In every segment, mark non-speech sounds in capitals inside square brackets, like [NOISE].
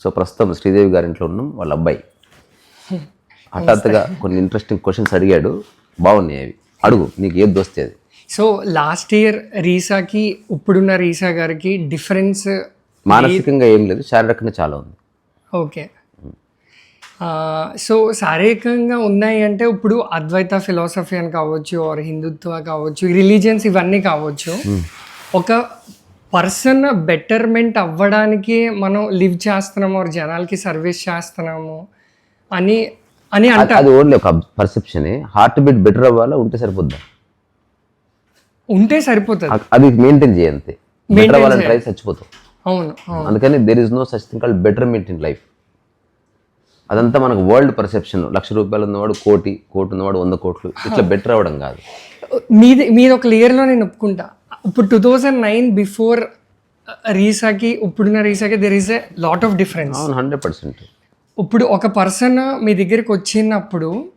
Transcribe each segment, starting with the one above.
So ప్రస్తుతం శ్రీదేవి గారి ఇంట్లో ఉన్నాం వాళ్ళ అబ్బాయి. [LAUGHS] హఠాత్తుగా కొన్ని ఇంట్రెస్టింగ్ క్వశ్చన్స్ అడిగాడు. బాగున్నాయి అవి. అడుగు నీకు ఏది దోస్తే అది? సో లాస్ట్ ఇయర్ రీసాకి ఇప్పుడున్న రీసా గారికి డిఫరెన్స్ మానసికంగా ఏం లేదు శారీరకంగా చాలా ఉంది. ఓకే. సో శారీరకంగా ఉన్నాయి అంటే ఇప్పుడు అద్వైత ఫిలాసఫీ అని కావచ్చు ఆర్ హిందుత్వ కావచ్చు రిలీజియన్స్ ఇవన్నీ కావచ్చు. ఒక పర్సన్ బెటర్మెంట్ అవ్వడానికి మనం లివ్ చేస్తున్నాము జనాలకి సర్వీస్ చేస్తున్నాము అని అని అంట అది ఓన్లీ ఒక పర్సెప్షనే హార్ట్ బీట్ బెటర్ అవ్వాలా ఉంటే సరిపోద్దా? ఉంటే సరిపోతుంది. అది మెయింటైన్ చేయంతే బెటర్ అవ్వాలని ట్రై చచ్చిపోతాం అవును అవును. అందుకని there is no such thing call betterment in life అదంతా మనకు వరల్డ్ పర్సెప్షన్ లక్ష రూపాయలు ఉన్నవాడు కోటి కోటి ఉన్నవాడు వంద కోట్లు. ఇట్లా బెటర్ అవ్వడం కాదు. మీది మీది ఒక లేయర్లో నేను ఒప్పుకుంటా ఇప్పుడు టూ థౌజండ్ నైన్ బిఫోర్ రీసాకి ఇప్పుడున్న రీసాకి there is a lot of difference hundred percent ఇప్పుడు ఒక పర్సన్ మీ దగ్గరికి వచ్చినప్పుడు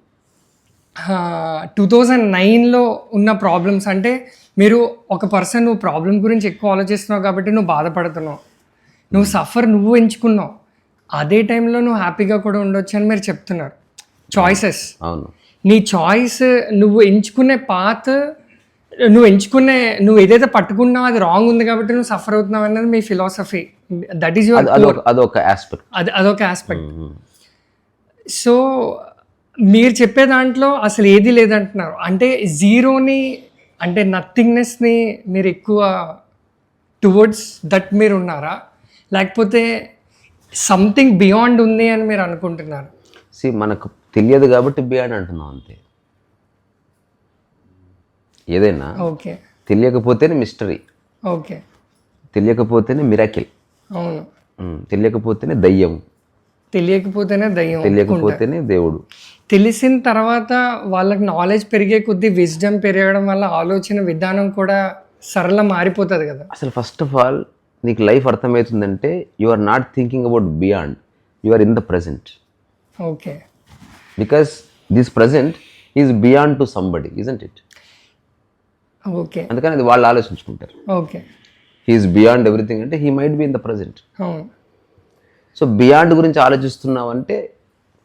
టూ థౌజండ్ నైన్లో ఉన్న ప్రాబ్లమ్స్ అంటే మీరు ఒక పర్సన్ నువ్వు ప్రాబ్లం గురించి ఎక్కువ ఆలోచిస్తున్నావు కాబట్టి నువ్వు బాధపడుతున్నావు. నువ్వు సఫర్ నువ్వు ఎంచుకున్నావు. అదే టైంలో నువ్వు హ్యాపీగా కూడా ఉండొచ్చు అని మీరు చెప్తున్నారు. చాయిసెస్ అవును. నీ చాయిస్ నువ్వు ఎంచుకునే పాత్ నువ్వు ఎంచుకునే నువ్వు ఏదైతే పట్టుకున్నావు అది రాంగ్ ఉంది కాబట్టి నువ్వు సఫర్ అవుతున్నావు అన్నది మీ ఫిలాసఫీ దట్ ఈస్ యువర్ అది అదొక అదొక ఆస్పెక్ట్ అది అదొక ఆస్పెక్ట్ సో మీరు చెప్పే దాంట్లో అసలు ఏది లేదంటున్నారు. అంటే జీరోని అంటే నథింగ్నెస్ని మీరు ఎక్కువ టువర్డ్స్ దట్ మీరు ఉన్నారా? లేకపోతే సంథింగ్ బియాండ్ ఉంది అని మీరు అనుకుంటున్నారు? సి మనకు తెలియదు కాబట్టి బియాండ్ అంటున్నాం అంతే. ఏదైనా ఓకే. తెలియకపోతేనే మిస్టరీ. ఓకే. తెలియకపోతేనే మిరాకిల్. అవును. తెలియకపోతేనే దయ్యం తెలియకపోతేనే దయ్యం తెలియకపోతేనే దేవుడు. తెలిసిన తర్వాత వాళ్ళకి నాలెడ్జ్ పెరిగే కొద్దీ విజ్డమ్ పెరగడం వల్ల ఆలోచన విధానం కూడా సరళ మారిపోతుంది కదా. అసలు ఫస్ట్ ఆఫ్ ఆల్ నీకు life అర్థమవుతుందంటే you are not thinking about beyond you are in the present okay. Because this present is beyond to somebody isn't it okay. అందుకని అది వాళ్ళు ఆలోచించుకుంటారు. ఓకే. హీఈస్ బియాండ్ ఎవ్రీథింగ్ అంటే he might be in the present so beyond గురించి ఆలోచిస్తున్నావు అంటే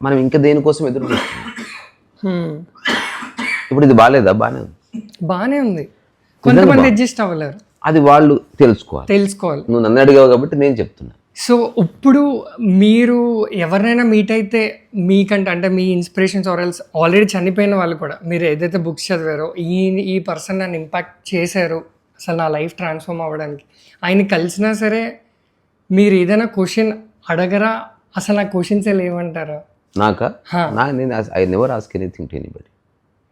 మనం ఇంకా దేనికోసం ఎదురు చూస్తున్నాం. ఇప్పుడు ఇది బాగాలేదా బాగానే ఉంది. బాగానే ఉంది. కొంతమంది అడ్జస్ట్ అవ్వలేరు. అది వాళ్ళు తెలుసుకోవాలి. తెలుసుకోవాలి. నువ్వు నన్ను అడిగావు కాబట్టి నేను చెప్తున్నా. సో ఇప్పుడు మీరు ఎవరినైనా మీట్ అయితే మీకంటే అంటే మీ ఇన్స్పిరేషన్స్ ఆర్ఎల్స్ ఆల్రెడీ చనిపోయిన వాళ్ళు కూడా మీరు ఏదైతే బుక్స్ చదివారో ఈ ఈ పర్సన్ నన్ను ఇంపాక్ట్ చేశారు అసలు నా లైఫ్ ట్రాన్స్ఫార్మ్ అవ్వడానికి ఆయన కలిసినా సరే మీరు ఏదైనా క్వశ్చన్ అడగరా? అసలు నా క్వశ్చన్స్ లేవంటారా? నాకా? నేను I never ask anything to anybody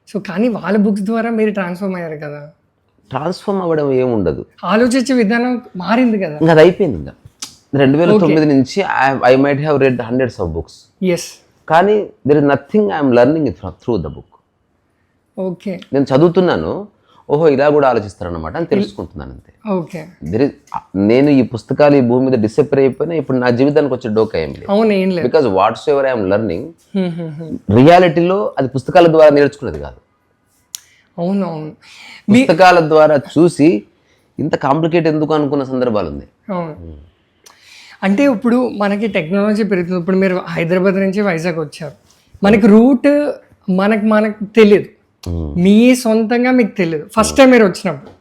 so కానీ వాళ్ళ బుక్స్ ద్వారా మీరు ట్రాన్స్ఫార్మ్ అయ్యారు కదా? ట్రాన్స్ఫార్మ్ అవ్వడం ఏముండదు. ఆలోచించే విధానం మారింది కదా? అది అయిపోయింది ఇంకా. రెండు వేల తొమ్మిది నుంచి I might have read hundreds of books yes కానీ there is nothing I'm learning it through the book okay నేను చదువుతున్నాను ఓహో ఇలా కూడా ఆలోచిస్తారన్నమాట అని తెలుసుకుంటున్నాను అంతే. ఓకే దెర్ ఇస్ నేను ఈ పుస్తకాలు ఈ భూమి మీద డిసప్పిర్ అయిపోయినా ఇప్పుడు నా జీవితానికి వచ్చే డోకా ఏం లేదు. అవును ఏం లేదు. Because whatsoever I'm learning. రియాలిటీలో అది పుస్తకాల ద్వారా నేర్చుకునేది కాదు. అవును అవును. పుస్తకాల ద్వారా చూసి ఇంత కాంప్లికేట్ ఎందుకు అనుకున్న సందర్భాలు ఉంది అవును. అంటే ఇప్పుడు మనకి టెక్నాలజీ పెరుగుతుంది. ఇప్పుడు మీరు హైదరాబాద్ నుంచి వైజాగ్ వచ్చారు. మనకి రూట్ మనకు మనకు తెలియదు మీ సొంతంగా మీకు తెలియదు ఫస్ట్ టైం మీరు వచ్చినప్పుడు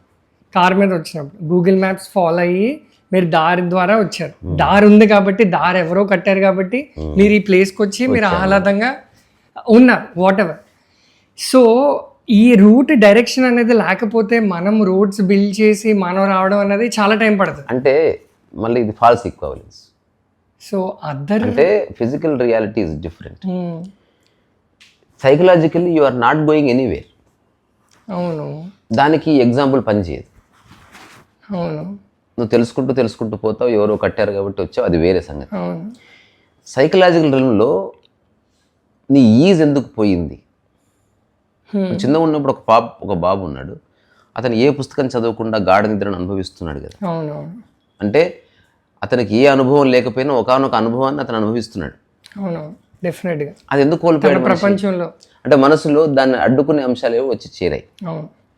కార్ మీద వచ్చినప్పుడు గూగుల్ మ్యాప్స్ ఫాలో అయ్యి మీరు దారి ద్వారా వచ్చారు. దారి ఉంది కాబట్టి దారి ఎవరో కట్టారు కాబట్టి మీరు ఈ ప్లేస్కి వచ్చి మీరు ఆహ్లాదంగా ఉన్నారు వాట్ ఎవర్ సో ఈ రూట్ డైరెక్షన్ అనేది లేకపోతే మనం రోడ్స్ బిల్డ్ చేసి మనం రావడం అనేది చాలా టైం పడుతుంది. అంటే మళ్ళీ ఇది ఫాల్స్ ఈక్వలెన్స్ సో అదర్ అంటే physical reality is different psychologically you are not going anywhere అవును. దానికి ఎగ్జాంపుల్ పనిచేయదు. అవును. నువ్వు తెలుసుకుంటూ తెలుసుకుంటూ పోతావు ఎవరో కట్టారు కాబట్టి వచ్చావు అది వేరే సంగతి. సైకలాజికల్ రిలంలో నీ ఈజ్ ఎందుకు పోయింది? Hmm. చిన్నగా ఉన్నప్పుడు ఒక పాప ఒక బాబు ఉన్నాడు. అతను ఏ పుస్తకం చదవకుండా గాఢ నిద్రను అనుభవిస్తున్నాడు కదా. అవును. అంటే అతనికి ఏ అనుభవం లేకపోయినా ఒకనొక అనుభవాన్ని అతను అనుభవిస్తున్నాడు. అవును డెఫినెట్గా అది ఎందుకు కోల్పోయాడు? ప్రపంచంలో. అంటే మనసులో దాన్ని అడ్డుకునే అంశాలు ఏవో వచ్చి చేరాయి.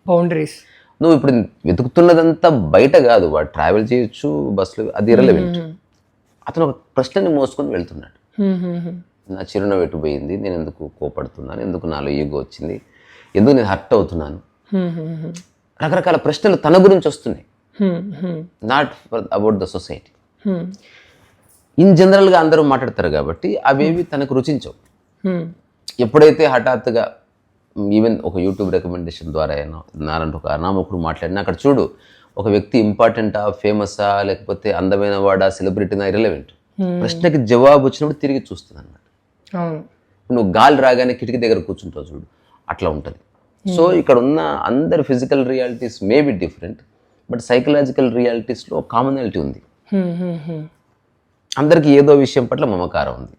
బౌండరీస్ నువ్వు ఇప్పుడు వెతుకుతున్నదంతా బయట కాదు వాడు ట్రావెల్ చేయొచ్చు బస్సులు అది ఇరలవెంట్ అతను ఒక ప్రశ్నని మోసుకొని వెళ్తున్నాడు. నా చిరునవ్వు ఎటు పోయింది? నేను ఎందుకు కోపడుతున్నాను? ఎందుకు నాలో ఈగో వచ్చింది? ఎందుకు నేను హర్ట్ అవుతున్నాను. రకరకాల ప్రశ్నలు తన గురించి వస్తున్నాయి. Not for about the society in జనరల్గా అందరూ మాట్లాడతారు కాబట్టి అవేవి తనకు రుచించవు. హ్మ్. ఎప్పుడైతే హఠాత్తుగా ఈవెన్ ఒక యూట్యూబ్ రికమెండేషన్ ద్వారా అయినా నారంటే ఒక అనామకుడు మాట్లాడినా అక్కడ చూడు ఒక వ్యక్తి ఇంపార్టెంటా ఫేమసా లేకపోతే అందమైన వాడా సెలబ్రిటీనా ఇరలవెంట్ ప్రశ్నకి జవాబు వచ్చినప్పుడు తిరిగి చూస్తుంది అన్నమాట. నువ్వు గాలి రాగానే కిటికీ దగ్గర కూర్చుంటావు చూడు అట్లా ఉంటుంది. సో ఇక్కడ ఉన్న అందరి physical realities may be different but psychological రియాలిటీస్లో commonality ఉంది. అందరికీ ఏదో విషయం పట్ల మమకారం ఉంది.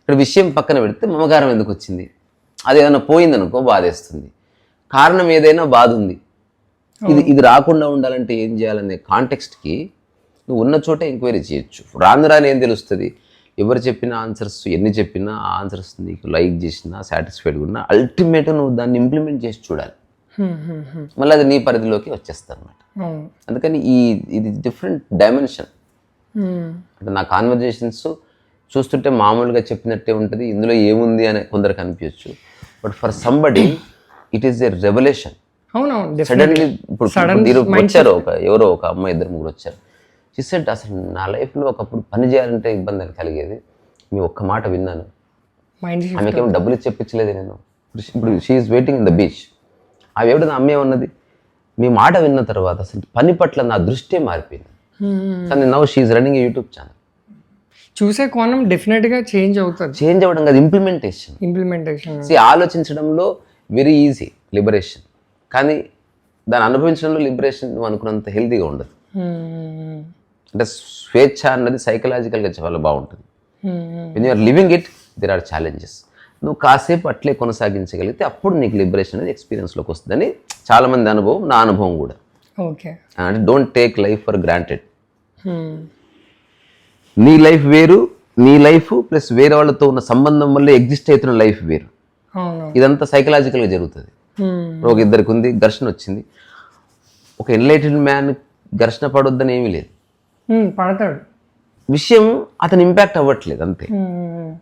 ఇక్కడ విషయం పక్కన పెడితే మమకారం ఎందుకు వచ్చింది? అది ఏదైనా పోయిందనుకో బాధేస్తుంది. కారణం ఏదైనా బాధ ఉంది. ఇది ఇది రాకుండా ఉండాలంటే ఏం చేయాలనే కాంటెక్స్ట్కి నువ్వు ఉన్న చోటే ఎంక్వైరీ చేయొచ్చు. రాను రాని ఏం తెలుస్తుంది? ఎవరు చెప్పిన ఆన్సర్స్ ఎన్ని చెప్పినా ఆన్సర్స్ నీకు లైక్ చేసినా సాటిస్ఫైడ్గా ఉన్నా అల్టిమేట్గా నువ్వు దాన్ని ఇంప్లిమెంట్ చేసి చూడాలి. మళ్ళీ అది నీ పరిధిలోకి వచ్చేస్తుంది అనమాట అందుకని ఈ ఇది డిఫరెంట్ డైమెన్షన్. అంటే నా కాన్వర్జేషన్స్ చూస్తుంటే మామూలుగా చెప్పినట్టే ఉంటుంది ఇందులో ఏముంది అని కొందరికి అనిపించచ్చు but for somebody it is a revolution. Suddenly ఇప్పుడు మీరు వచ్చారు ఒక ఎవరో ఒక అమ్మాయి ఇద్దరు ముగ్గురు వచ్చారు. చూసేట్ అసలు నా లైఫ్లో ఒకప్పుడు పని చేయాలంటే ఇబ్బంది అని కలిగేది. మీ ఒక్క మాట విన్నాను. ఆమెకేమో డబ్బులు చెప్పించలేదు నేను. ఇప్పుడు ఇప్పుడు she's waiting in the beach ఆమె ఎవడ నా అమ్మే ఉన్నది. మీ మాట విన్న తర్వాత అసలు పని పట్ల నా దృష్టే మారిపోయింది. కానీ now she's running YouTube channel చూసే కోణం డెఫినెట్గా చేంజ్ అవుతుంది. చేంజ్ అవ్వడం కాదు ఇంప్లిమెంటేషన్ ఇంప్లిమెంటేషన్ ఆలోచించడంలో వెరీ ఈజీ లిబరేషన్ కానీ దాన్ని అనుభవించడంలో లిబరేషన్ నువ్వు అనుకున్నంత హెల్తీగా ఉండదు. అంటే స్వేచ్ఛ అన్నది సైకలాజికల్గా చాలా బాగుంటుంది. When you're living it there are challenges నువ్వు కాసేపు అట్లే కొనసాగించగలిగితే అప్పుడు నీకు లిబరేషన్ అనేది ఎక్స్పీరియన్స్లోకి వస్తుందని చాలామంది అనుభవం నా అనుభవం కూడా. ఓకే. అంటే don't take life for granted నీ లైఫ్ వేరు నీ లైఫ్ ప్లస్ వేరే వాళ్ళతో ఉన్న సంబంధం వల్ల ఎగ్జిస్ట్ అవుతున్న లైఫ్ వేరు. ఇదంతా సైకలాజికల్గా జరుగుతుంది. హ్మ్. ఒక ఇద్దరికి ఉంది ఘర్షణ వచ్చింది. ఒక ఎన్లైటెడ్ మ్యాన్ ఘర్షణ పడొద్దని ఏమీ లేదు. హ్మ్, పడతాడు. విషయం అతను ఇంపాక్ట్ అవ్వట్లేదు అంతే. హ్మ్.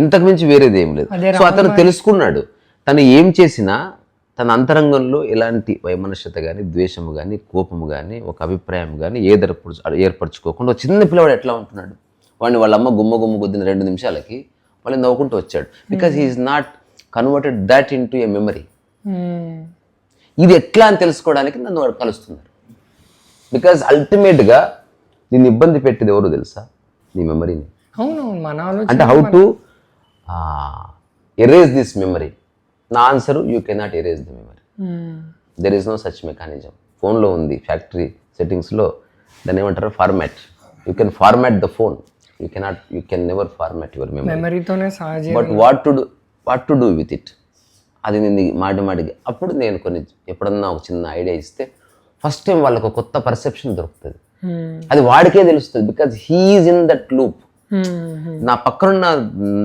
ఇంతకు మించి వేరేది ఏం లేదు. సో అతను తెలుసుకున్నాడు. తను ఏం చేసినా తన అంతరంగంలో ఎలాంటి వైమనస్యత కానీ ద్వేషము కానీ కోపము కానీ ఒక అభిప్రాయం కానీ ఏదర్పరచు ఏర్పరచుకోకుండా ఒక చిన్న పిల్లవాడు ఎట్లా ఉంటున్నాడు? వాడిని వాళ్ళ అమ్మ గుమ్మ గుమ్మ కొద్దిన రెండు నిమిషాలకి వాళ్ళు నవ్వుకుంటూ వచ్చాడు. Because he's not converted that into a memory. ఇది ఎట్లా అని తెలుసుకోవడానికి నన్ను వాడు కలుస్తున్నారు. బికాజ్ అల్టిమేట్గా నిన్ను ఇబ్బంది పెట్టేది ఎవరు తెలుసా? నీ మెమరీని అంటే how to erase this memory నా answer you cannot erase the memory. There is no such mechanism ఫోన్లో ఉంది ఫ్యాక్టరీ సెట్టింగ్స్లో దాన్ని ఏమంటారు? Format you can format the phone you cannot you can never format your memory మెమరీతోనే but what to do what to do with it అది నేను మాటి మాటికి అప్పుడు నేను కొన్ని ఎప్పుడన్నా ఒక చిన్న ఐడియా ఇస్తే ఫస్ట్ టైం వాళ్ళకు కొత్త పర్సెప్షన్ దొరుకుతుంది. హ్మ్. అది వాడికే తెలుస్తుంది because he's in that loop. నా పక్కనున్న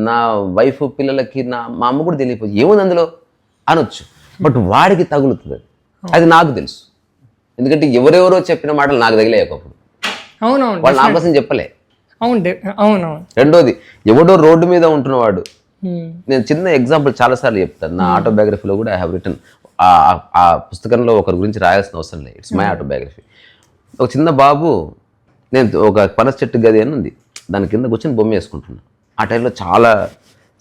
నా వైఫ్ పిల్లలకి నా మా అమ్మ కూడా తెలియపోతుంది ఏముంది అందులో? అనొచ్చు. బట్ వాడికి తగులుతుంది అది. అది నాకు తెలుసు. ఎందుకంటే ఎవరెవరో చెప్పిన మాటలు నాకు తగిలే ఒకప్పుడు. అవునవును వాళ్ళు నా కోసం చెప్పలే. అవును అవునవును. రెండోది ఎవడో రోడ్డు మీద ఉంటున్నవాడు. నేను చిన్న ఎగ్జాంపుల్ చాలాసార్లు చెప్తాను. నా ఆటోబయోగ్రఫీలో కూడా ఐ హ్యావ్ రిటర్న్ ఆ పుస్తకంలో ఒకరి గురించి రాయాల్సిన అవసరం లేదు. ఇట్స్ మై ఆటోబయోగ్రఫీ ఒక చిన్న బాబు నేను ఒక పనస చెట్టు గది అని ఉంది. దాని కింద కూర్చొని బొమ్మ వేసుకుంటున్నాను ఆ టైంలో చాలా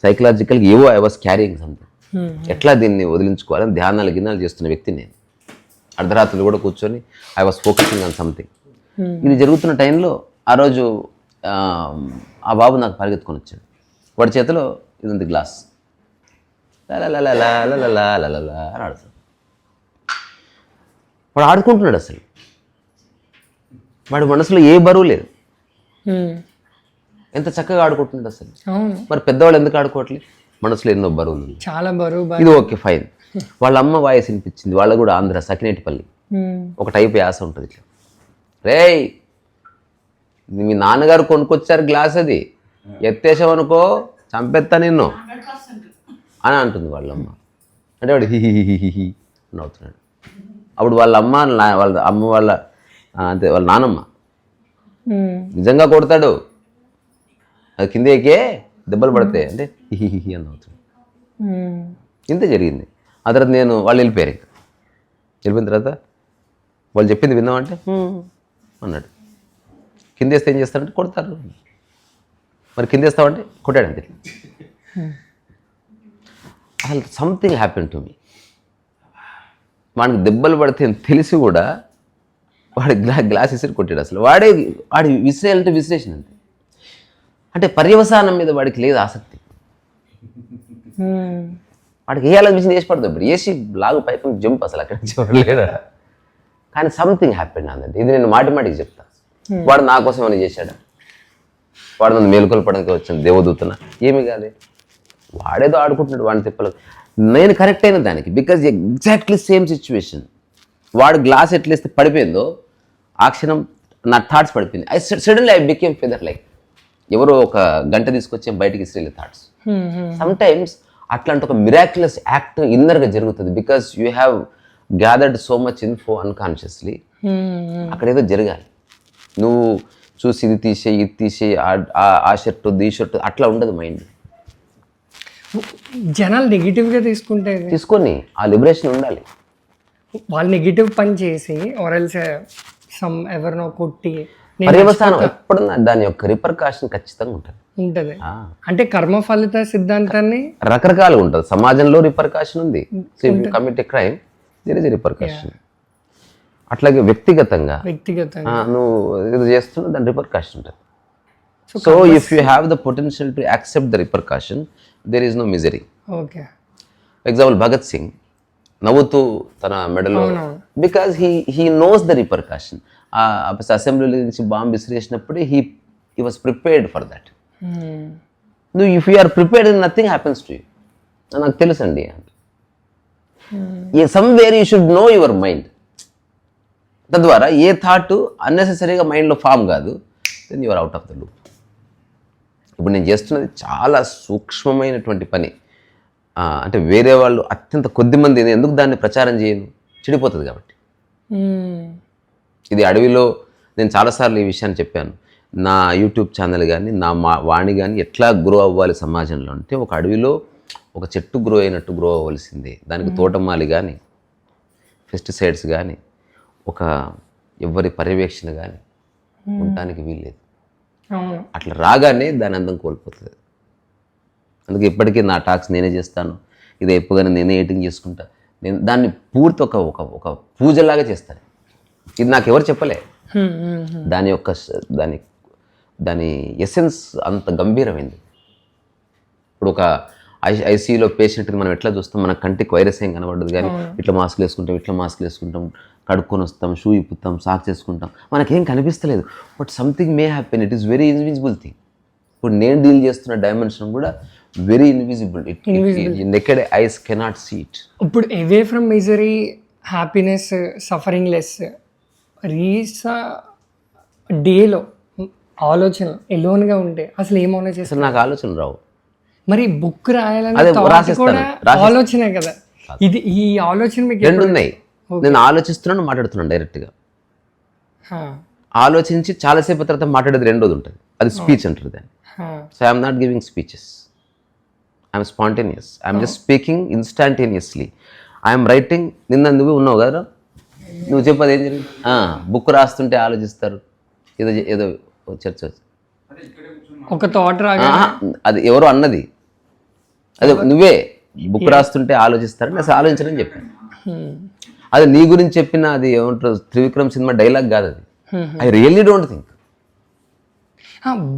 సైకలాజికల్గా ఏవో ఐ వాస్ క్యారింగ్ సంథింగ్. ఎట్లా దీన్ని వదిలించుకోవాలని ధ్యానాలు గిన్నాలు చేస్తున్న వ్యక్తి నేను అర్ధరాత్రులు కూడా కూర్చొని I was focusing on something Hmm. ఇది జరుగుతున్న టైంలో ఆ రోజు ఆ, బాబు నాకు పరిగెత్తుకొని వచ్చాడు వాడి చేతిలో ఇది ఉంది గ్లాస్ అని ఆడుతాడు వాడు ఆడుకుంటున్నాడు అసలు వాడి మనసులో ఏ బరువు లేదు. ఎంత చక్కగా ఆడుకుంటున్నాడు అసలు. మరి పెద్దవాళ్ళు ఎందుకు ఆడుకోవట్లేదు మనసులో ఎన్నో బరువులు. చాలా బరువు. ఇది ఓకే ఫైన్. వాళ్ళ అమ్మ వాయిస్ వినిపించింది. వాళ్ళ కూడా ఆంధ్ర సకినేటిపల్లి. ఒక టైప్ యాస ఉంటుంది ఇట్లా. రేయ్ ఇది మీ నాన్నగారు కొనుక్కొచ్చారు గ్లాస్ అది. ఎత్తేసావనుకో చంపేస్తా నిన్ను. అని అంటుంది వాళ్ళమ్మ అంటే వాడు హి హి హి హి హి హి అని అవుతున్నాడు. అప్పుడు వాళ్ళ అమ్మ వాళ్ళ అమ్మ వాళ్ళ అంతే వాళ్ళ నానమ్మ. నిజంగా కొడతాడు. అది కిందేకే దెబ్బలు పడతాయి అంటే హిహి అని అవుతుంది. ఇంత జరిగింది. ఆ తర్వాత నేను వాళ్ళు వెళ్ళిపోయారు ఇంకా. వెళ్ళిపోయిన తర్వాత వాళ్ళు చెప్పింది "హ్మ్" అన్నాడు. కిందేస్తే ఏం చేస్తారంటే కొడతారు. మరి కిందేస్తామంటే కొట్టాడు అంతే. అసలు సంథింగ్ హ్యాపెన్ టు మీ వాడికి దెబ్బలు పడితే అని తెలిసి కూడా వాడి గ్లా గ్లాస్ ఇసిరి కొట్టాడు అసలు. వాడే వాడి విసిరేయాలంటే విసిరేషన్ అంతే. అంటే పర్యవసానం మీద వాడికి లేదు ఆసక్తి. వాడికి వేయాలనిపించింది వేసి పడుతుంది ఇప్పుడు వేసి లాగు పైపు జంప్ అసలు అక్కడి లేరు? కానీ సంథింగ్ హ్యాపీ అన్నది ఇది నేను మాటి మాటికి చెప్తా. వాడు నా కోసం ఏమైనా చేశాడా? వాడు నన్ను మేలుకొల్పడానికి వచ్చిన దేవదూతన? ఏమి కాదే వాడేదో ఆడుకుంటున్నాడు వాడిని తిప్పలేదు నేను కరెక్ట్ అయిన దానికి బికాజ్ ఎగ్జాక్ట్లీ సేమ్ సిచ్యువేషన్ వాడు గ్లాస్ ఎట్లేస్తే పడిపోయిందో ఆ క్షణం నా థాట్స్ పడిపోయింది I suddenly I became feather like ఎవరో ఒక గంట తీసుకొచ్చి బయటికి ఇస్రేలే థాట్స్. సమ్ టైమ్స్ అట్లాంటి ఒక మిరాక్యులస్ యాక్ట్ ఇన్నర్గా జరుగుతుంది. Because you have gathered so much info unconsciously. అక్కడ ఏదో జరగాలి. నువ్వు చూసి ఇది తీసేయి ఇది తీసేయి ఆ షర్టు ఈ షర్టు అట్లా ఉండదు మైండ్ జనాలు నెగిటివ్గా తీసుకుంటే తీసుకొని ఆ లిబరేషన్ ఉండాలి. వాళ్ళు నెగిటివ్ పని చేసి ఆర్ఎల్స్ సమ్ ఎవరినో కొట్టి పర్యవసానం ఎప్పుడన్నా దాని యొక్క రిపర్కాషన్ ఖచ్చితంగా ఉంటుంది. ఉంటుంది. అంటే కర్మ ఫలిత సిద్ధాంతాన్ని రకరకాలుగా ఉంటుంది. సమాజంలో రిపర్కాషన్ ఉంది. Commit a crime there is repercussion అట్లాగే వ్యక్తిగతంగా వ్యక్తిగతంగా. నువ్వు ఇది చేస్తున్నా దాని రిపర్కాషన్ ఉంటుంది. So if you have the potential to accept the repercussion there is no misery okay. Example Bhagat Singh నవ్వుతూ తన మెడలో. Because he he knows the repercussion assembly నుంచి bomb విసిరేసినప్పుడు he he was prepared for that. నువ్వు if you are prepared nothing happens to you నాకు తెలుసండి. Somewhere you should know your mind తద్వారా ఏ thought అన్నెసెసరీగా మైండ్లో ఫామ్ కాదు then your out of the loop ఇప్పుడు నేను చేస్తున్నది చాలా సూక్ష్మమైనటువంటి పని. అంటే వేరే వాళ్ళు అత్యంత కొద్ది మంది ఎందుకు దాన్ని ప్రచారం చేయను? చెడిపోతుంది కాబట్టి. Hmm. ఇది అడవిలో నేను చాలాసార్లు ఈ విషయాన్ని చెప్పాను. నా యూట్యూబ్ ఛానల్ కానీ నా మా వాణి కానీ ఎట్లా గ్రో అవ్వాలి సమాజంలో అంటే ఒక అడవిలో ఒక చెట్టు గ్రో అయినట్టు గ్రో అవ్వాల్సిందే దానికి తోటమాలి కానీ పెస్టిసైడ్స్ కానీ ఒక ఎవరి పర్యవేక్షణ కానీ ఉండటానికి వీల్లేదు. అట్లా రాగానే దాని అందం కోల్పోతుంది. అందుకే ఇప్పటికీ నా టాక్స్ నేనే చేస్తాను. ఇది ఎప్పుగానే నేనే ఎడిటింగ్ చేసుకుంటా. నేను దాన్ని పూర్తి ఒక ఒక ఒక పూజలాగా చేస్తాను. ఇది నాకు ఎవరు చెప్పలే. దాని యొక్క దాని దాని ఎసెన్స్ అంత గంభీరమైంది. ఇప్పుడు ఒక ఐ ఐసీయూలో పేషెంట్ని మనం ఎట్లా చూస్తాం? మన కంటికి వైరస్ ఏం కనబడదు కానీ ఇట్లా మాస్కులు వేసుకుంటాం ఇట్లా మాస్కులు వేసుకుంటాం కడుక్కొని వస్తాం షూ ఇప్పుతాం సాక్ చేసుకుంటాం మనకేం కనిపిస్తలేదు. But something may happen it is very invisible thing ఇప్పుడు నేను డీల్ చేస్తున్న డైమెన్షన్ కూడా very invisible it naked eyes cannot see it ఇప్పుడు away from misery happiness suffering less రీసా డేలో ఆలోచన ఎలోన్గా ఉంటే అసలు ఏం ఆలోచన అసలు నాకు ఆలోచన రావు. మరి బుక్ రాయాలని. ఆలోచనే కదా. ఇది ఈ ఆలోచన మీకు రెండు ఉన్నాయి. నేను ఆలోచిస్తున్నాను మాట్లాడుతున్నాను డైరెక్ట్గా. ఆలోచించి చాలాసేపు తర్వాత మాట్లాడేది రెండోది ఉంటుంది. అది స్పీచ్ అంటారు దాన్ని. So I'm not giving speeches I'm spontaneous I'm just speaking instantaneously I'm writing నిన్న నువ్వు ఉన్నావు కదా? నువ్వు చెప్పదు ఏం జరిగింది? బుక్ రాస్తుంటే ఆలోచిస్తారు. ఏదో ఏదో చర్చ ఒక థాట్ ఆహా, అది ఎవరో అన్నది. అదే నువ్వే బుక్ రాస్తుంటే ఆలోచిస్తారని అసలు ఆలోచించడం చెప్పాను. హ్మ్, అది నీ గురించి చెప్పిన అది ఏమంటారు త్రివిక్రమ్ సినిమా డైలాగ్ కాదు అది. I really don't think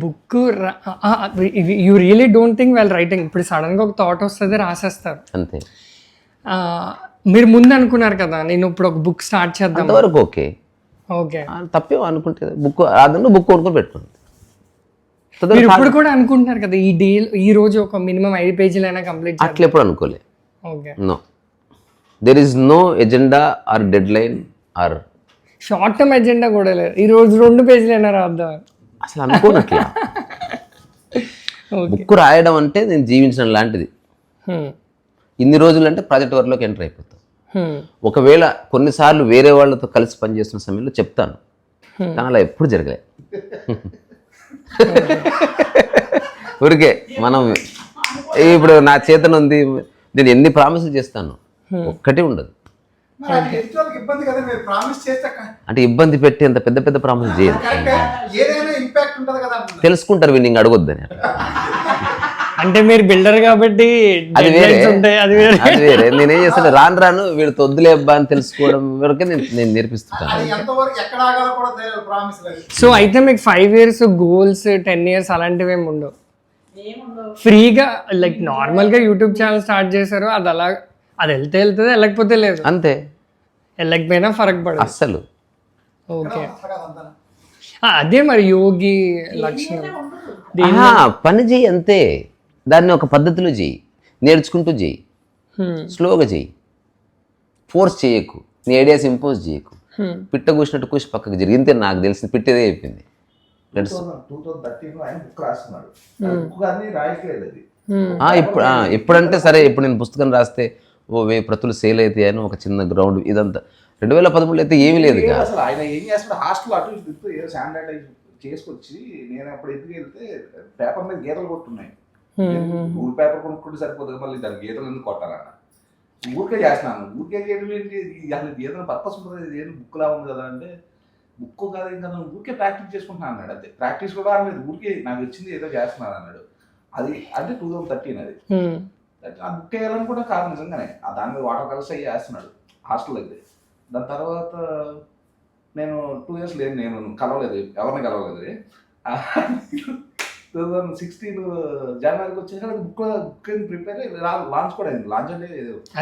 book you really don't think well writing ఇప్పుడు సడన్గా ఒక థాట్ వస్తుంది రాసేస్తారు. అంతే. ఆ, మీరు ముందు అనుకున్నారు కదా నేను ఇప్పుడు ఒక బుక్ స్టార్ట్ చేద్దాం అంతవరకు ఓకే. ఓకే. ఆ, తప్పేమో అనుకుంటే బుక్ అదನ್ನು బుక్ కొనుక్కొని పెట్టుకోండి. మీరు ఇప్పుడు కూడా అనుకుంటున్నారు కదా ఈ డే ఈ రోజు ఒక మినిమం ఐదు పేజీలైనా కంప్లీట్ చేయాలి అట్లా ఎప్పుడు అనుకోలే. Okay. No there is no agenda or deadline or short term agenda కూడా లేదు. ఈ రోజు రెండు పేజీలైనా రాద్దాం? అసలు అనుకోనట్లా. బుక్ రాయడం అంటే నేను జీవించడం లాంటిది. హ్మ్, ఇన్ని రోజులు అంటే ప్రాజెక్ట్ వర్క్లోకి ఎంటర్ అయిపోతాం. ఒకవేళ కొన్నిసార్లు వేరే వాళ్ళతో కలిసి పనిచేస్తున్న సమయంలో చెప్తాను. కానీ అలా ఎప్పుడు జరగలే. ఊరికే మనం ఇప్పుడు నా చేతన ఉంది నేను ఎన్ని ప్రామిసులు చేస్తాను? ఒక్కటి ఉండదు. అంటే ఇబ్బంది పెట్టి అంత పెద్ద పెద్ద ప్రామిస్ అంటున్నా. తెలుసుకుంటారు వీళ్ళు ఇంక అడగొద్దని. అంటే మీరు బిల్డర్ కాబట్టి అది వేరే. అది వేరే. అది వేరే. నేనేం చేస్తాను రాను రాను వీడు తొద్దులే అబ్బా అని తెలుసుకోవడం వరకే నేను నేను లేదు. సో అయితే మీకు five years goals ten years అలాంటివి ఏమి ఉండవు. ఫ్రీగా లైక్ నార్మల్గా యూట్యూబ్ ఛానల్ స్టార్ట్ చేశారు అది అలా అది వెళ్తే వెళ్తుంది వెళ్ళకపోతే లేదు. అంతే. వెళ్ళకపోయినా ఫరక్ పడదు. అస్సలు. ఓకే. అదే మరి యోగి లక్షణం పని చెయ్యి అంతే. దాన్ని ఒక పద్ధతిలో చెయ్యి నేర్చుకుంటూ చెయ్యి Hmm. స్లోగా చెయ్యి ఫోర్స్ చేయకు. నీ ఐడియాస్ ఇంపోజ్ చేయకు. పిట్ట కూసినట్టు కూసి పక్కకు జరిగింతే నాకు తెలిసింది. పిట్టేదే అయిపోయింది. Let's- టూ థౌసండ్ థర్టీన్ ఆయన బుక్ రాస్తున్నాడు. బుక్ కానీ రాయట్లేదు అది. ఆ, ఇప్పుడు ఆ, ఇప్పుడంటే సరే ఇప్పుడు నేను పుస్తకం రాస్తే ఓ వెయ్యి ప్రతులు సేల్ అవుతాయి అని ఒక చిన్న గ్రౌండ్ ఇదంతా. రెండు వేల పదమూడులో అయితే ఏమీ లేదు అసలు ఆయన ఏం చేస్తాడు హాస్టల్ అటు ఇటు తిప్పుతూ ఏదో శానిటైజ్ చేసుకొచ్చి నేను అప్పుడు ఎందుకు వెళ్తే పేపర్ మీద గీతలు కొట్టున్నాయి. ఊరు పేపర్ కొనుక్కుంటే సరిపోతుంది మళ్ళీ దాని గీతలు ఎందుకు కొట్టాలన్న ఊరికే చేస్తున్నాను. ఊరికే చేయడం ఏంటి? అసలు ఏదైనా పర్పస్ ఉంటుంది? ఏదో బుక్ లా ఉంది కదా అంటే బుక్ కాదు ఇంకా నేను ఊరికే ప్రాక్టీస్ చేసుకుంటున్నాను అన్నాడు. అంతే. ప్రాక్టీస్ కూడా అనలేదు. ఊరికే నాకు వచ్చింది ఏదో చేస్తున్నాను అన్నాడు. అది అంటే టూ థౌసండ్ థర్టీన్ అది. ఆ బుక్ వేయాలని కూడా కాదు నిజంగానే. ఆ దాని మీద వాటర్ కలర్స్ అయ్యి వేస్తున్నాడు హాస్టల్ అయితే దాని తర్వాత నేను టూ ఇయర్స్ లేదు నేను కలవలేదు. ఎవరిని కలవలేదు. టూ థౌసండ్ సిక్స్టీన్ జనవరికి వచ్చేసరికి అది బుక్ బుక్ ప్రిపేర్ లాంచ్ కూడా అయింది. లాంచ్ అంటే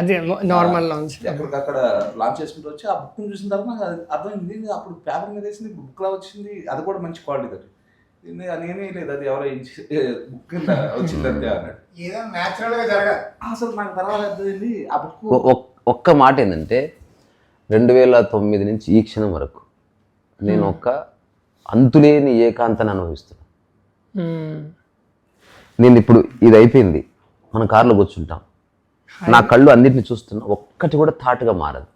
అదే నార్మల్ లాంచ్ ఎక్కడికక్కడ లాంచ్ చేసుకుంటూ వచ్చి ఆ బుక్ చూసిన తర్వాత నాకు అది అర్థమైంది. ఇది అప్పుడు పేపర్ మీద వేసింది బుక్ లా వచ్చింది. అది కూడా మంచి క్వాలిటీ తోటి. ఇది నేనే లేదు. అది ఎవరో బుక్ కింద వచ్చిందంతే అన్నాడు న్యాచురల్గా అసలు నాకు తర్వాత అర్థమైంది ఆ బుక్ ఒక్క మాట ఏంటంటే రెండు వేల తొమ్మిది నుంచి ఈ క్షణం వరకు నేను ఒక అంతులేని ఏకాంతాన్ని అనుభవిస్తున్నాను. నేను ఇప్పుడు ఇది అయిపోయింది. మనం కార్లో కూర్చుంటాం. నా కళ్ళు అన్నిటిని చూస్తున్నా. ఒక్కటి కూడా థాట్గా మారదు.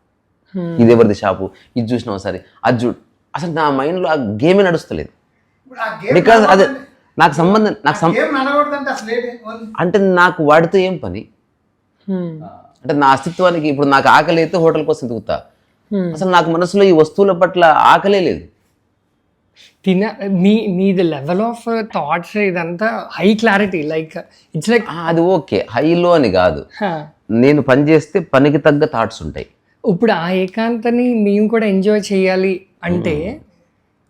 ఇది ఎవరిది షాపు? ఇది చూసినావు సరే. అది చూ అసలు నా మైండ్లో ఆ గేమే నడుస్తలేదు. బికాజ్ అదే నాకు సంబంధం నాకు అంటే నాకు వాడితో ఏం పని. అంటే నా అస్తిత్వానికి ఇప్పుడు నాకు ఆకలి అయితే హోటల్ కోసం తిరుగుతా. అసలు నాకు మనసులో ఈ వస్తువుల పట్ల ఆకలే లేదు. తిన మీ మీది లెవెల్ ఆఫ్ థాట్స్ ఇదంతా high clarity like it's like అది ఓకే హైలో అని కాదు. నేను పని చేస్తే పనికి తగ్గ థాట్స్ ఉంటాయి. ఇప్పుడు ఆ ఏకాంతని మేము కూడా ఎంజాయ్ చేయాలి అంటే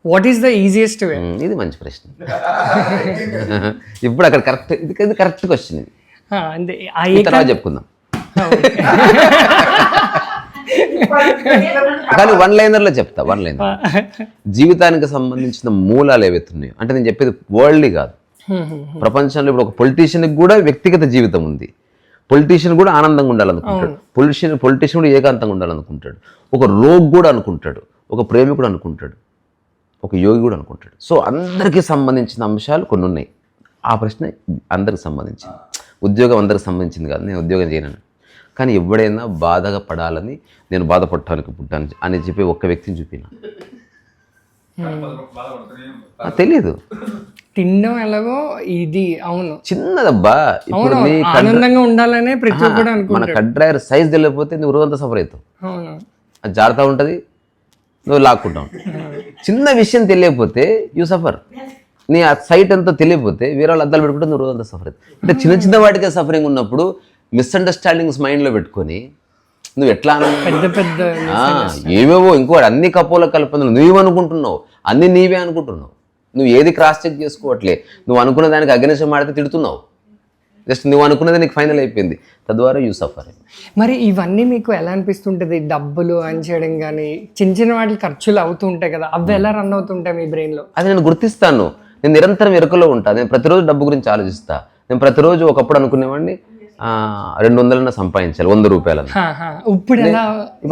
what is the easiest way ఇది మంచి ప్రశ్న. ఇప్పుడు అక్కడ కరెక్ట్ ఇది కరెక్ట్ క్వశ్చన్ ఇది. తర్వాత చెప్పుకుందాం. [LAUGHS] కానీ వన్ లైనర్లో చెప్తా వన్ లైనర్ జీవితానికి సంబంధించిన మూలాలు ఏవైతే ఉన్నాయో అంటే నేను చెప్పేది వరల్డ్లీ కాదు. ప్రపంచంలో ఇప్పుడు ఒక పొలిటీషియన్కి కూడా వ్యక్తిగత జీవితం ఉంది. పొలిటీషియన్ కూడా ఆనందంగా ఉండాలనుకుంటాడు. పొలిటీషియన్ పొలిటీషియన్ కూడా ఏకాంతంగా ఉండాలనుకుంటాడు. ఒక రోగ్ కూడా అనుకుంటాడు. ఒక ప్రేమికుడు అనుకుంటాడు. ఒక యోగి కూడా అనుకుంటాడు. సో అందరికీ సంబంధించిన అంశాలు కొన్ని ఉన్నాయి. ఆ ప్రశ్న అందరికి సంబంధించింది. ఉద్యోగం అందరికి సంబంధించింది కాదు నేను ఉద్యోగం చేయను కానీ ఎవడైనా బాధగా పడాలని నేను బాధపడటానికి పుట్టాను అని చెప్పి ఒక్క వ్యక్తిని చూపిన. తెలియదు తినడం ఎలాగో ఇది అవును. చిన్నదబ్బా ఇప్పుడు నీ ఆనందంగా ఉండాలనే ప్రతి ఒక్కడు మన అనుకుంటాడు కడ్రాయర్ సైజ్ తెలియకపోతే నువ్వు రోజంతా సఫర్ అవుతావు. అది జారుతూ ఉంటుంది నువ్వు లాక్కుంటావు. చిన్న విషయం తెలియకపోతే యూ సఫర్ నీ ఆ సైట్ అంతా తెలియకపోతే వేరే వాళ్ళు అద్దాలు పెట్టుకుంటే నువ్వు రోజంతా సఫర్ అవుతావు అంటే చిన్న చిన్న వాటికే సఫరింగ్ ఉన్నప్పుడు మిస్అండర్స్టాండింగ్స్ మైండ్లో పెట్టుకొని నువ్వు ఎట్లా పెద్ద పెద్ద ఏవేవో ఇంకోటి అన్ని కపోల కల్పనలు నువ్వేమనుకుంటున్నావు? అన్ని నీవే అనుకుంటున్నావు. నువ్వు ఏది క్రాస్ చెక్ చేసుకోవట్లే. నువ్వు అనుకున్న దానికి అగ్నిశం ఆడితే తిడుతున్నావు. జస్ట్ నువ్వు అనుకున్నది నీకు ఫైనల్ అయిపోయింది. తద్వారా యూ సఫర్ మరి ఇవన్నీ మీకు ఎలా అనిపిస్తుంటది? డబ్బులు అని చేయడం కానీ చిన్న చిన్న వాటి ఖర్చులు అవుతూ ఉంటాయి కదా అవి ఎలా రన్ అవుతుంటాయి మీ brain లో? అది నేను గుర్తిస్తాను. నేను నిరంతరం ఎరుకలో ఉంటా. నేను ప్రతిరోజు డబ్బు గురించి ఆలోచిస్తా. నేను ప్రతిరోజు ఒకప్పుడు అనుకునేవాడిని రెండు వందలన్నా సంపాదించాలి వంద హా. ఇప్పుడు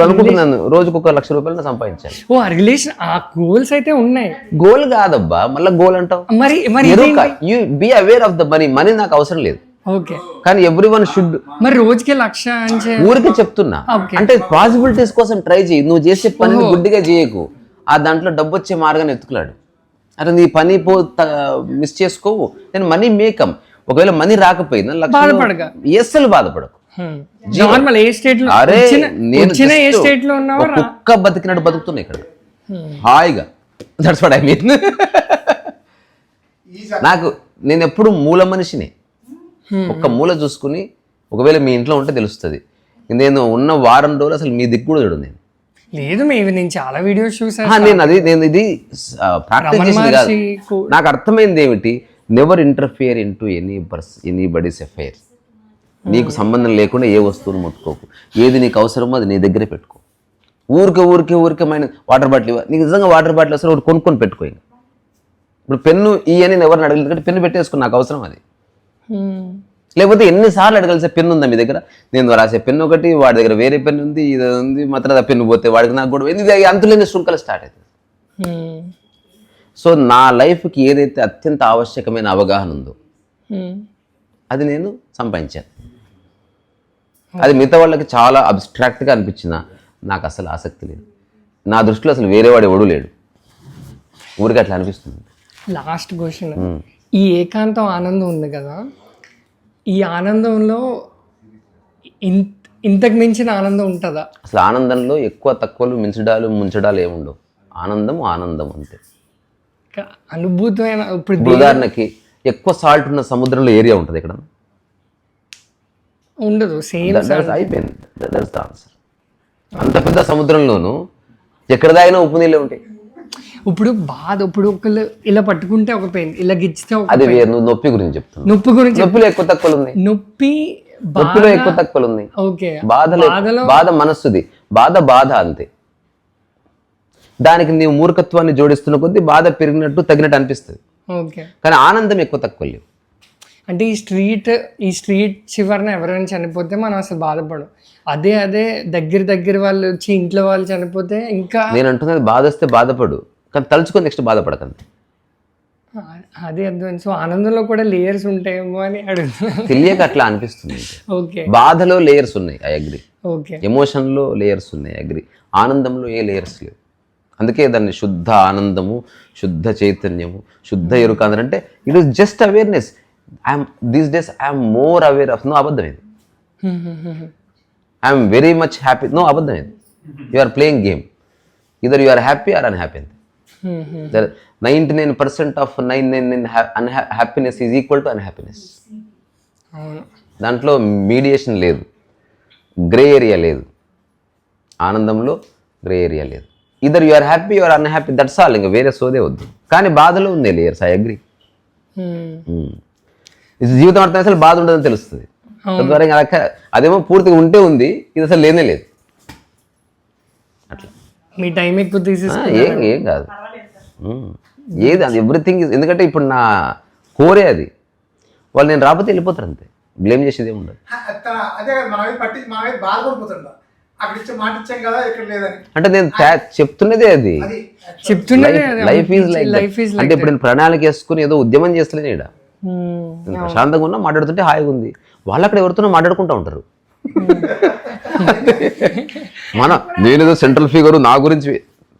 అనుకుంటున్నాను రోజుకు ఒక లక్ష రూపాయలన్నా సంపాదించాలి. ఓ ఆ రిలేషన్ ఆ గోల్స్ అయితే ఉన్నాయి. గోల్ కాదబ్బా మళ్ళీ గోల్ అంటావు? మరి మరి ఎరుక. You be aware of the money money నాకు అవసరం లేదు. ఓకే. కానీ ఎవ్రీ వన్ షుడ్ మరి రోజుకి లక్ష ఊరికే చెప్తున్నా. అంటే పాసిబిలిటీస్ కోసం ట్రై చేయి. నువ్వు చేసే పనిని గుడ్డిగా చేయకు. ఆ దాంట్లో డబ్బు వచ్చే మార్గాన్ని ఎత్తుకులాడు అరే నీ పని పో మిస్ చేసుకోవు నేను మనీ మేకమ్ ఒకవేళ మనీ రాకపోయిందా బాధపడక. ఎస్ఎల్ బాధపడకు. నార్మల్ ఏ స్టేట్లో అరే నేను ఏ స్టేట్లో ఉన్నావో? కుక్క బతికినట్టు బతుకుతున్నా ఇక్కడ. హాయిగా. దట్స్ వాట్ ఐ మీన్ నాకు నేను ఎప్పుడు మూల మనిషిని. ఒక్క మూల చూసుకుని ఒకవేళ మీ ఇంట్లో ఉంటే తెలుస్తుంది. నేను ఉన్న వారం రోజులు అసలు మీ దిక్కు కూడా చూడు నేను. లేదు మేము నేను చాలా వీడియోస్ చూసాను. నేను అది నేను ఇది ప్రాక్టీస్ చేసింది కాదు. నాకు అర్థమైంది ఏమిటి? Never interfere into any pers anybody's affair నీకు సంబంధం లేకుండా ఏ వస్తువును ముట్టుకోకు ఏది నీకు అవసరమో అది నీ దగ్గరే పెట్టుకో ఊరికే ఊరికే ఊరికే మైన వాటర్ బాటిల్ ఇవ్వ. నీకు నిజంగా వాటర్ బాటిల్ అసలు ఒకటి కొనుక్కొని పెట్టుకో ఇంకా ఇప్పుడు పెన్ను ఈ అని నేను ఎవరిని అడగలేదు ఎందుకంటే పెన్ను పెట్టేసుకుని నాకు అవసరం అది. లేకపోతే ఎన్నిసార్లు అడగాల్సే పెన్ను ఉందా మీ దగ్గర నేను రాసే పెన్ను ఒకటి వాడి దగ్గర వేరే పెన్ను ఉంది ఇది ఉంది మాత్రం ఆ పెన్ను పోతే వాడికి నాకు కూడా ఇది అంతులేని శృంఖల స్టార్ట్ అవుతుంది. సో నా లైఫ్కి ఏదైతే అత్యంత ఆవశ్యకమైన అవగాహన ఉందో. అది నేను సంపాదించాను. అది మిగతా వాళ్ళకి చాలా అబ్స్ట్రాక్ట్గా అనిపించిన నాకు అసలు ఆసక్తి లేదు. నా దృష్టిలో అసలు వేరే వాడు ఎవడు లేడు. ఊరికి అట్లా అనిపిస్తుంది. Last question. ఈ ఏకాంతం ఆనందం ఉంది కదా ఈ ఆనందంలో ఇంత ఇంతకు మించిన ఆనందం ఉంటుందా? అసలు ఆనందంలో ఎక్కువ తక్కువలు మించడాలు ముంచడాలు ఏముండవు. ఆనందం ఆనందం అంతే. అనుభూతమైన ఇప్పుడు ఉదాహరణకి ఎక్కువ సాల్ట్ ఉన్న సముద్రంలో ఏరియా ఉంటుంది ఇక్కడ? ఉండదు సేమ్ అయిపోయింది. దట్స్ ఆన్సర్ అంత పెద్ద సముద్రంలోనూ ఎక్కడ దాగినా ఉప్పు నీళ్ళే ఉంటాయి. ఇప్పుడు బాధ ఇప్పుడు ఒకళ్ళు ఇలా పట్టుకుంటే ఒక పెయిన్ ఇలా గిచ్చితే అది వేరు నొప్పి గురించి చెప్తున్నావు. నొప్పి గురించి నొప్పిలో ఎక్కువ తక్కువలు ఉన్నాయి నొప్పి నొప్పిలో ఎక్కువ తక్కువలు ఉన్నాయి ఓకే. బాధలో బాధ మనస్సుది. బాధ బాధ అంతే. దానికి నీవు మూర్ఖత్వాన్ని జోడిస్తున్న కొద్దీ బాధ పెరిగినట్టు తగినట్టు అనిపిస్తుంది. ఓకే. కానీ ఆనందం ఎక్కువ తక్కువ లేవు. అంటే ఈ స్ట్రీట్ ఈ స్ట్రీట్ చివరన ఎవరైనా చనిపోతే మనం అసలు బాధపడం అదే అదే దగ్గర దగ్గర వాళ్ళు వచ్చి ఇంట్లో వాళ్ళు చనిపోతే ఇంకా నేను అంటున్నది బాధ వస్తే బాధపడు కానీ తలుచుకొని నెక్స్ట్ బాధపడకండి. అదే అర్థం సో ఆనందంలో కూడా లేయర్స్ ఉంటాయేమో అని అడుగుతున్నాను తెలియక అట్లా అనిపిస్తుంది. ఓకే. బాధలో లేయర్స్ ఉన్నాయి ఐ అగ్రి. ఓకే. ఎమోషన్లో లేయర్స్ ఉన్నాయి అగ్రి. ఆనందంలో ఏ లేయర్స్ లేవు. అందుకే దాన్ని శుద్ధ ఆనందము శుద్ధ చైతన్యము శుద్ధ ఎరుక అంటే it is just awareness I'm these days I'm more aware of no అబద్ధం ఇది. I'm very much happy no అబద్ధం ఇది. You are playing game either you are happy or unhappy ninety nine percent of nine nine nine happiness is equal to unhappiness దాంట్లో mediation లేదు. Grey area లేదు. ఆనందంలో grey area లేదు. Either you are happy your unhappy that's all ఇంకా వేరే సోదే వద్దు. కానీ బాధలో ఉంది లేయర్స్ ఐ అగ్రి Hmm. జీవితం అర్థం అసలు బాధ ఉండదని తెలుస్తుంది. తద్వారా ఇంకా అదేమో పూర్తిగా ఉంటే ఉంది ఇది అసలు లేనే లేదు. అట్లా. మీ టైం ఎక్కువ తీసేసి ఏం ఏం కాదు. ఉమ్. ఏది అది ఎవ్రీథింగ్ ఎందుకంటే ఇప్పుడు నా కోరే అది. వాళ్ళు నేను రాకపోతే వెళ్ళిపోతారు అంతే. బ్లేమ్ చేసేది ఏమి ఉండదు. తన అదే కదా పట్టి మన మీద అంటే నేను తా- చెప్తున్నదే అది. లైఫ్ ఈజ్ లైక్ లైఫ్ అంటే ఇప్పుడు నేను ప్రణాళిక వేసుకుని ఏదో ఉద్యమం చేస్తలేను ఇక్కడ Hmm. నేను ప్రశాంతంగా ఉన్నా మాట్లాడుతుంటే హాయిగా ఉంది. వాళ్ళు అక్కడ ఎవరితోనో మాట్లాడుకుంటూ ఉంటారు. మన నేనేదో సెంట్రల్ ఫిగర్ నా గురించి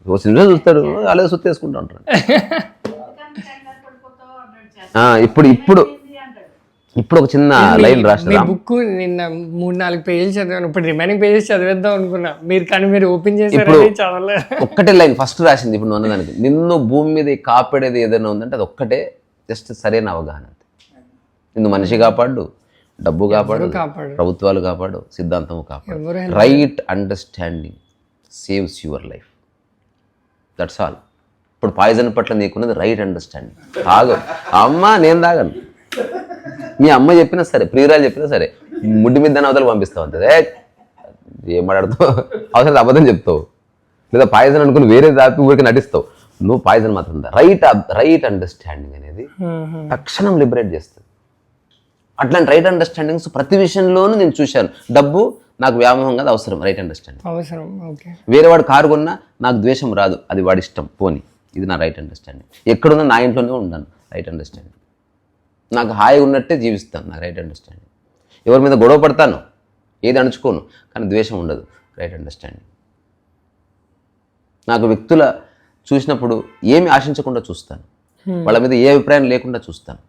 ఓ సినిమా చూస్తాడు అలాగే సుత్తి వేసుకుంటూ ఉంటారు. [LAUGHS] ఆ, ఇప్పుడు ఇప్పుడు. ఇప్పుడు ఒక చిన్న లైన్ రాసిన బుక్ నిన్న మూడు నాలుగు పేజీలు చదివాను. ఇప్పుడు రిమైనింగ్ పేజెస్ చదివేద్దాం అనుకున్నా. మీరు కానీ మీరు ఓపెన్ చేశారని చదవలేదు ఒక్కటే లైన్ ఫస్ట్ రాసింది ఇప్పుడు నువ్వు అన్నదానికి. నిన్ను భూమి మీద కాపాడేది ఏదైనా ఉందంటే అది ఒక్కటే జస్ట్ సరైన అవగాహన నిన్ను మనిషి కాపాడు డబ్బు కాపాడు కాపాడు. ప్రభుత్వాలు కాపాడు సిద్ధాంతము కాపాడు. Right understanding saves your life that's all ఇప్పుడు పాయిజన్ పట్ల నీకున్నది రైట్ అండర్స్టాండింగ్ తాగు. అమ్మ నేను తాగను. మీ అమ్మ చెప్పినా సరే ప్రియురాలు చెప్పినా సరే ముడ్డి మీద అవతల పంపిస్తావు అంతే. ఏ, మాట్లాడుతావు? అవసరం అబద్ధం చెప్తావు. లేదా పాయిజన్ అనుకుని వేరే దాపి ఊరికి నటిస్తావు. నువ్వు పాయిజన్ మాత్రం రైట్ రైట్ అండర్స్టాండింగ్ అనేది తక్షణం లిబరేట్ చేస్తుంది. అట్లాంటి రైట్ అండర్స్టాండింగ్స్ ప్రతి విషయంలోనూ నేను చూశాను. డబ్బు నాకు వ్యామోహం కాదు అవసరం. రైట్ అండర్స్టాండింగ్ అవసరం వేరే వాడు కారు కొన్నా నాకు ద్వేషం రాదు. అది వాడి ఇష్టం. పోని. ఇది నా రైట్ అండర్స్టాండింగ్ ఎక్కడున్నా నా ఇంట్లోనే ఉండాను రైట్ అండర్స్టాండింగ్ నాకు హాయిగా ఉన్నట్టే జీవిస్తాను నా రైట్ అండర్స్టాండింగ్ ఎవరి మీద గొడవ పడతాను ఏది అణుచుకోను కానీ ద్వేషం ఉండదు రైట్ అండర్స్టాండింగ్ నాకు వ్యక్తుల చూసినప్పుడు ఏమి ఆశించకుండా చూస్తాను. వాళ్ళ మీద ఏ అభిప్రాయం లేకుండా చూస్తాను.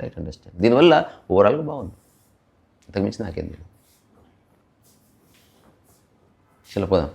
రైట్ అండర్స్టాండ్ దీనివల్ల ఓవరాల్గా బాగుంది. అంతకుమించి నాకేం తెలియదు. చలో పోదాం